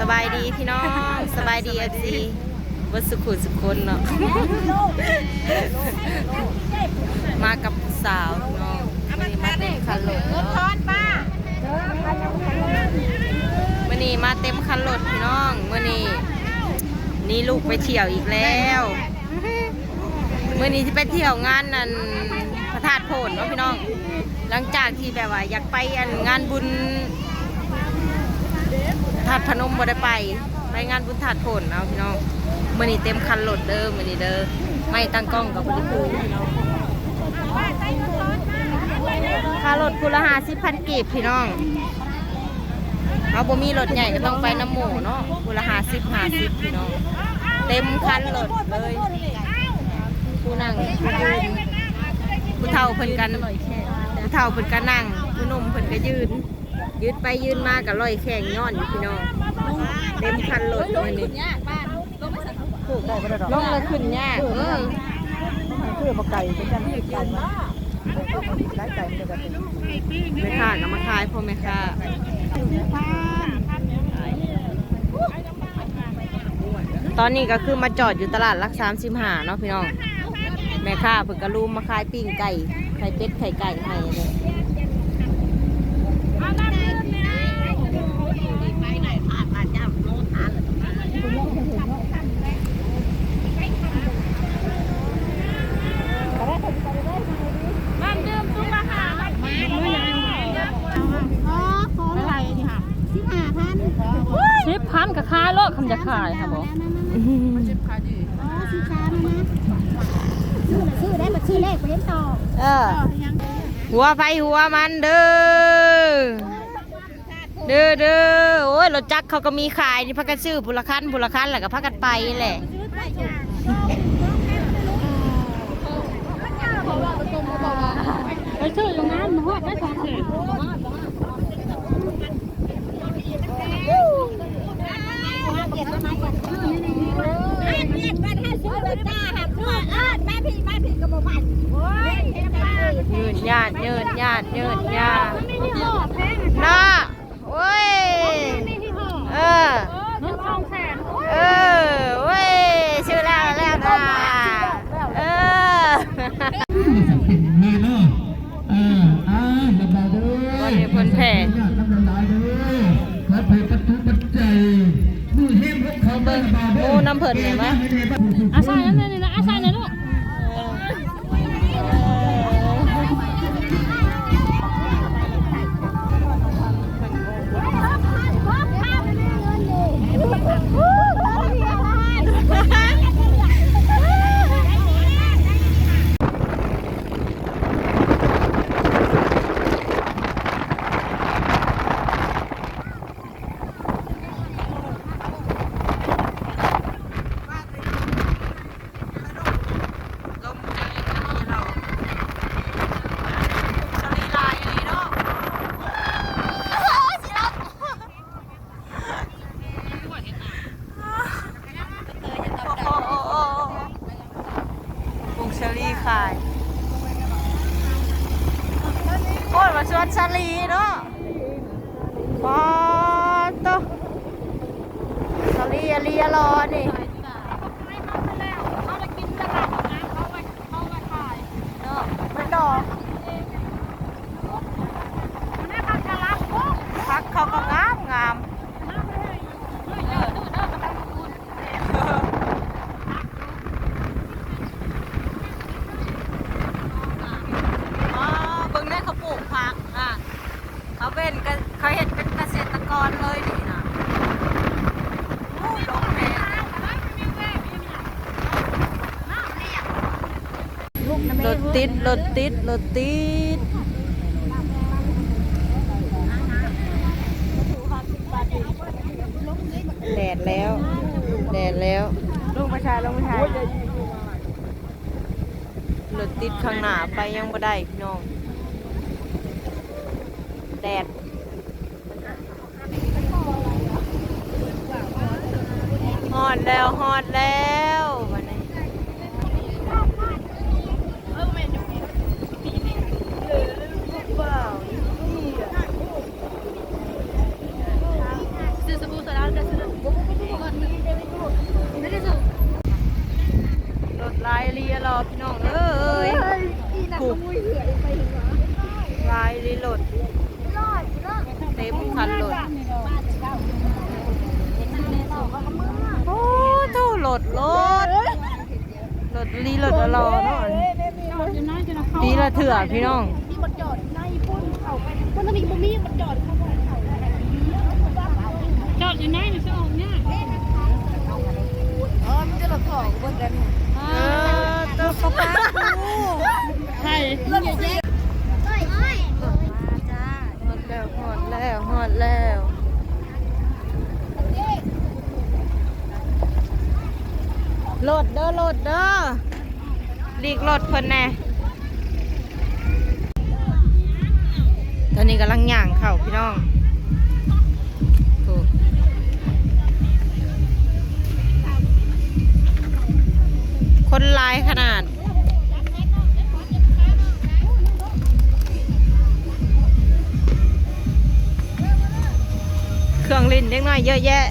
สบายดีพี่น้องสบายดีเอฟซีวัดสุขุมสุคนเนาะมากับสาวพี่น้องวันนี้มาเต็มคันรถเนาะวันนี้มาเต็มคันรถพี่น้องวันนี้ นี่ลูกไปเที่ยวอีกแล้ววันนี้จะไปเที่ยวงานนั่นพระธาตุโพนเนาะพี่น้อง หลังจากที่แบบว่าอยากไปอันงานบุญ ธาตุพนมบ่ได้ไป ไปงานบุญธาตุโพนเอาพี่น้องมื่อนี้เต็มคันรถเด้อมื่อนี้เด้อไม่ตั้งกล้องกับบ่ได้คือพี่น้องค่ารถคุละหาสิบพันกีบพี่น้องเอาบ่มีรถใหญ่ก็ต้องไปน้ำหมูเนาะคุละหาสิบห้าสิบพี่น้องเต็มคันรถเลยผู้นั่งผู้ยืนผู้เฒ่าเพิ่นกันผู้เฒ่าเพิ่นก็นั่งผู้หนุ่มเพิ่นก็ยืน ยืดไปยืนมากับลอยแข่งย้อนอยู่พี่น้องเต็มคันรถเลยนี่ลงแล้วขึ้นยากเออคือมาไก่เป็นกันไก่มาไก่ไก่เป็นกันไม่ค่าก็มาขายพ่อแม่ค่าตอนนี้ก็คือมาจอดอยู่ตลาดรักสามสิบห้าเนาะพี่น้อง แม่ค้าเพิ่นก็รูมมาขายปิ้งไก่ไข่เป็ดไข่ไก่ให้เลย มันดื่มตุ้งราคามาอ๋อของอะไรนี่ค่ะสิบห้าพัน สิบพัน ก็ขายโลดคำจะขายค่ะบอกอ๋อสิบสามนะซื้อซื้อได้มาซื้อเลขไปเล่นต่อเออหัวไฟหัวมันเด้อเด้อเด้อโอ้ยรถจักรเขาก็มีขายนี่พักกันซื้อบุรคันบุรคันแล้วก็พักกันไปแหละไปซื้อยู่งานมาฮอดได้สองเศษ ยืนยานยืนยานยืนยาน โอ้ยมาชวนชาลีเนาะปอโตชาลีอะลีอะรอนี่เนาะมันดอกพักเขาก็งามงามอ๋อเบิ่งได้เขาปลูกผักอะเขาเป็นเกเขาเห็นเป็นเกษตรกรเลยนี่นะโอ้ดอกแม่รถติ ดรถติดรถติดแดดแล้ว แดดแล้วลงประชาลงประชารถติดข้างหน้าไปยังบ่ได้พี่น้อง แดดฮอดแล้วฮอดแล้ววันนี้ อพี่น้องเอ้ยถูกลายลีรถเต็มคันรถโอ้ เท่ารถรถรถลีรถละรอเนาะอยู่ละเถื่อพี่น้องมีมันจอดในพุ่นเขาไปพุ่นมีบ่มีมันจอดเขาไปเขาจอดอยู่ไหนจะออกเนี่ยเออมันจะหลบถองบนกันเออตัวเขาป้าดูใช่ รถแยกก้อยก้อย หอดแล้วหอดแล้วหอดแล้ว โหลดเด้อโหลดเด้อหลีกโหลดเพิ่นแน่ตอนนี้กำลังย่างเข่าพี่น้องคนลายขนาด เครื่องล่นเล็กน้อยเยอะแยะ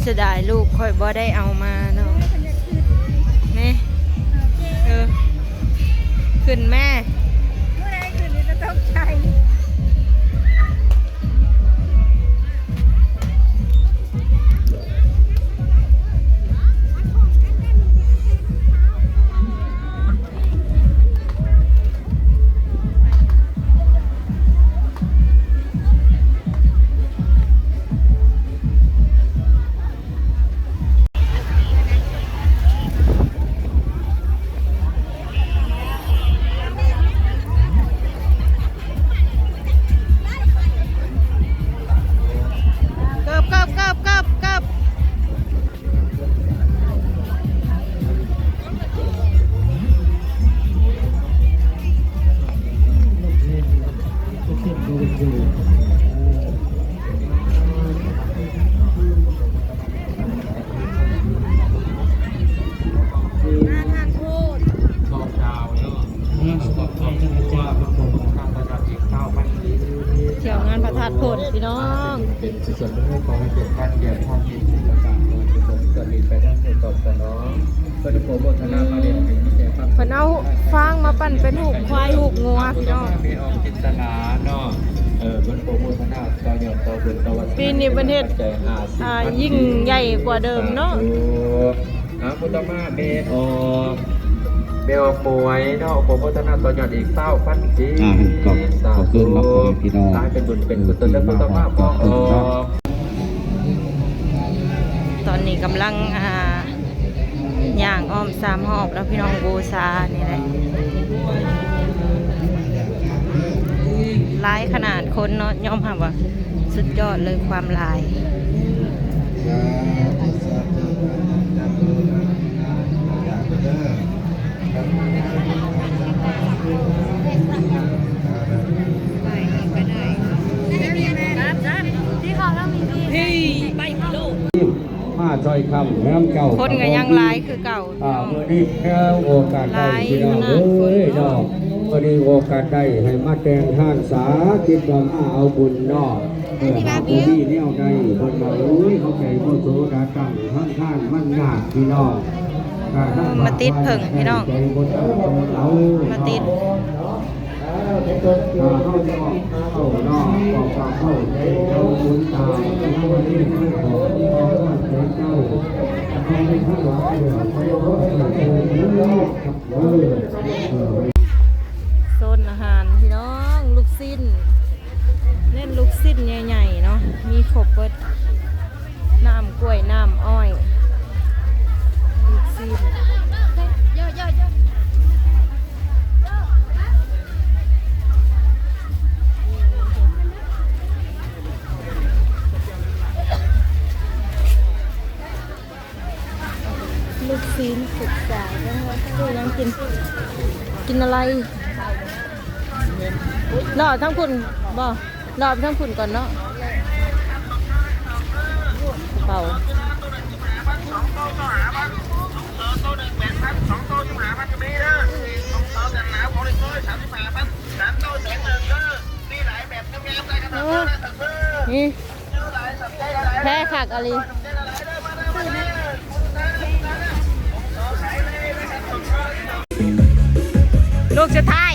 เสียดายลูกค่อยบ่ได้เอามา ขึ้นแม่ เป็นส่วนที่ขอให้เกิดการเกียรติความดีที่ประกาศโดยกุศลสลิดไปทั้งหมดตอบสนองก็จะโปรโมทนามาเรียนเป็นมิเตครับเพิ่นเอาฟางมาปั่นเป็นหูกควายหูกงัวพี่น้องมีออกจินตนาเนาะเออบนโปรโมทนาต่อยอดต่อบุญต่อวัฒปีนี้ประเทศอ่ายิ่งใหญ่กว่าเดิมเนาะอาพุทธมาเบออ เบลป่วยเนาะโปรโมทนาต่อยอดอีกเศร้าพันปีอ่าขอบขอบคุณพี่น้องตายเป็นบุญเป็นกุศลและพุทธมาพอออกตอนนี้กำลังอ่าย่างอ้อมสามหอบแล้วพี่น้องบูชานี่แหละลายขนาดคนเนาะย่อมรับว่าสุดยอดเลยความลาย มาซอยคำน้ำเก่าคนก็ยังหลายคือเก่าอ่าเมื่อนี้แค่โอกาสได้พี่น้องหลายขนาดเอ้ยดอกเมื่อนี้โอกาสได้ให้มาแต่งห้านสาคิดว่ามาเอาบุญเนอกเออหาผู้ดีแนวใดคนมาโอ้ยเขาใจผู้โสดาตั้งข้างข้างมันยากพี่น้องอ่ท่นมาติดเพิ่งพี่น้องใจบ่เอาเอามาติด อ่าเข้าเนอกเข้านอกออกปากเข้าใจเอาบุญตามเอาวันนี้ไม่ขอที่ขอว่าใจเจ้าเอาไปข้างหลังเดี๋ยวไปเอาไปเอาไปเอาเออเออโซนอาหารพี่น้องลูกสิ้น เล่นลูกสิ้นใหญ่ๆเนาะมีขบเปิดน้ำกล้วยน้ำอ้อย กินอะไรอทั้งคุณบ่รอไปทั้งคุณก่อนเนาะเป๋านี่แพ้ขักอะไร ลูกสุดท้าย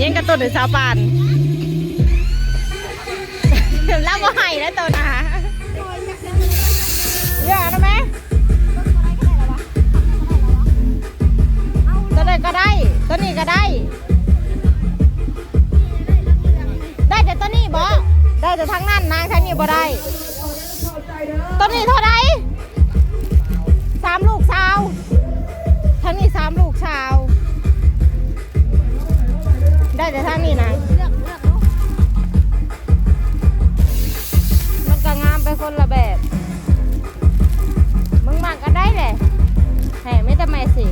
ยิงกระตุ้นหรือสาวปานแล้วก็ให้แล้วตัวนะเยอะนะแม่ตัวใดก็ได้ ตัวนี้ก็ได้ ได้แต่ตัวนี้บ่ได้แต่ทั้งนั้นนางทั้งนี้บ่ได้ ตัวนี้เท่าไหรสามลูกสาวามลูกชาว ได้แต่ทั้งนี้นะมันก็งามไปคนละแบบมึงมากก็ได้แหละแหมไม่ทำไมสิ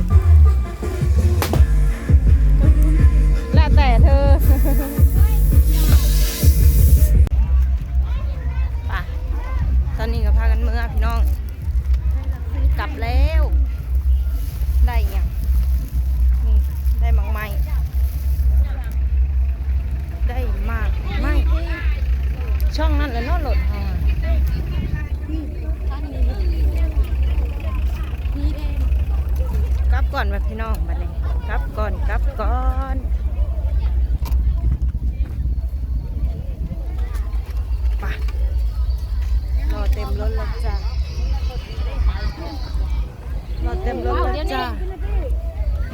อนแบบพี่น้องบัดนี้กลับก่อนกลับก่อนไปรอเต็มรถแล้วจ้ารอเต็มรถแล้วจ้า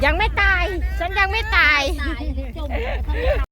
ยังไม่ตาย ฉันยังไม่ตายตายจม